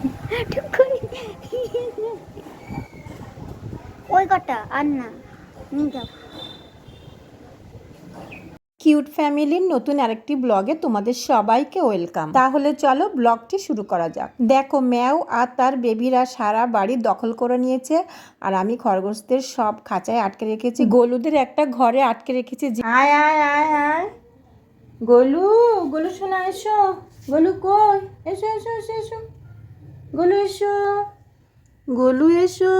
ওই কটা আর না নিয়ে যাও। কিউট ফ্যামিলির নতুন আরেকটি ব্লগে তোমাদের সবাইকে ওয়েলকাম। তাহলে চলো ব্লগটি শুরু করা যাক। দেখো ম্যাও আর তার বেবিরা সারা বাড়ি দখল করে নিয়েছে আর আমি খরগোশদের সব খাঁচায় আটকে রেখেছি। গলুদের একটা ঘরে আটকে রেখেছি যে- আয় আয় আয় আয়। গোলু গোলু শোনা এসো। গোলু কই? এসো এসো এসো এসো। গোলু এসো। গোলু এসো।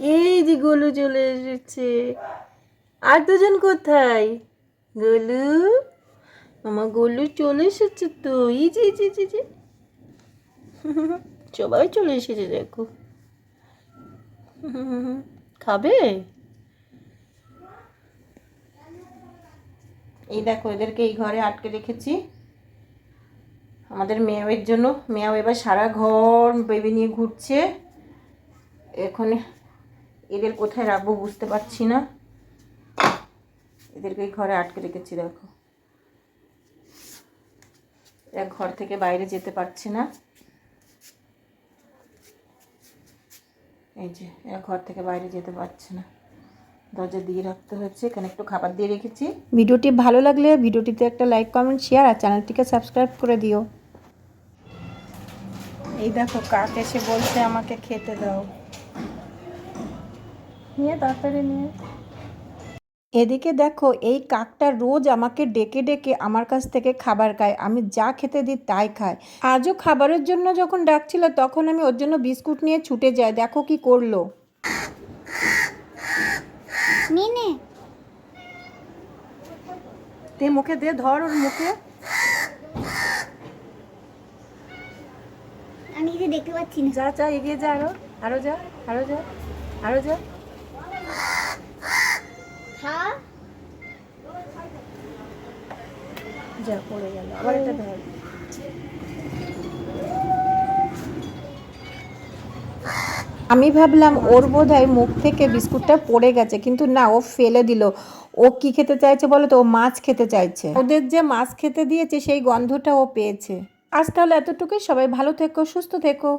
এই যে গোলু চলে এসেছে। আর দুজন কোথায়? গোলু? আমার গোলু চলে এসেছে তো। এই যে এই যে, যে। সবাই চলে এসেছে দেখো। খাবে? এই দেখো এদেরকে এই ঘরে আটকে রেখেছি। আমাদের মেয়ের জন্য। মেয়েও এবার সারা ঘর বেবি নিয়ে ঘুরছে। এখন এদের কোথায় রাখব বুঝতে পারছি না। এদেরকে ঘরে আটকে রেখেছি, দেখো। এরা ঘর থেকে বাইরে যেতে পারছে না। এই যে, এরা ঘর থেকে বাইরে যেতে পারছে না। দরজা দিয়ে রাখতে হচ্ছে এখানে একটু খাবার দিয়ে রেখেছি। ভিডিওটি ভালো লাগলে ভিডিওটিতে একটা লাইক, কমেন্ট শেয়ার আর চ্যানেলটিকে সাবস্ক্রাইব করে দিও। এই দেখো কাক এসে বলছে আমাকে খেতে দাও। নিয়ে তাড়াতাড়ি নিয়ে। এদিকে দেখো এই কাকটা রোজ আমাকে ডেকে ডেকে আমার কাছ থেকে খাবার খায়। আমি যা খেতে দিই তাই খায়। আজও খাবারের জন্য যখন ডাকছিল তখন আমি ওর জন্য বিস্কুট নিয়ে ছুটে যাই। দেখো কি করল। তে মুখে দে ধর ওর মুখে আমি কিছু দেখতে পাচ্ছি না। যা যা এগিয়ে যা আরও। আরও যা আরও যা আরও যা। খা যা পড়ে গেল। আবার এটা ধর। আমি ভাবলাম ওর বোধ হয় মুখ থেকে বিস্কুটটা পড়ে গেছে কিন্তু না ও ফেলে দিল। ও কি খেতে চাইছে বলো তো? ও মাছ খেতে চাইছে। ওদের যে মাছ খেতে দিয়েছে সেই গন্ধটা ও পেয়েছে। আজ তাহলে এতটুকুই। সবাই ভালো থেকো সুস্থ থেকো।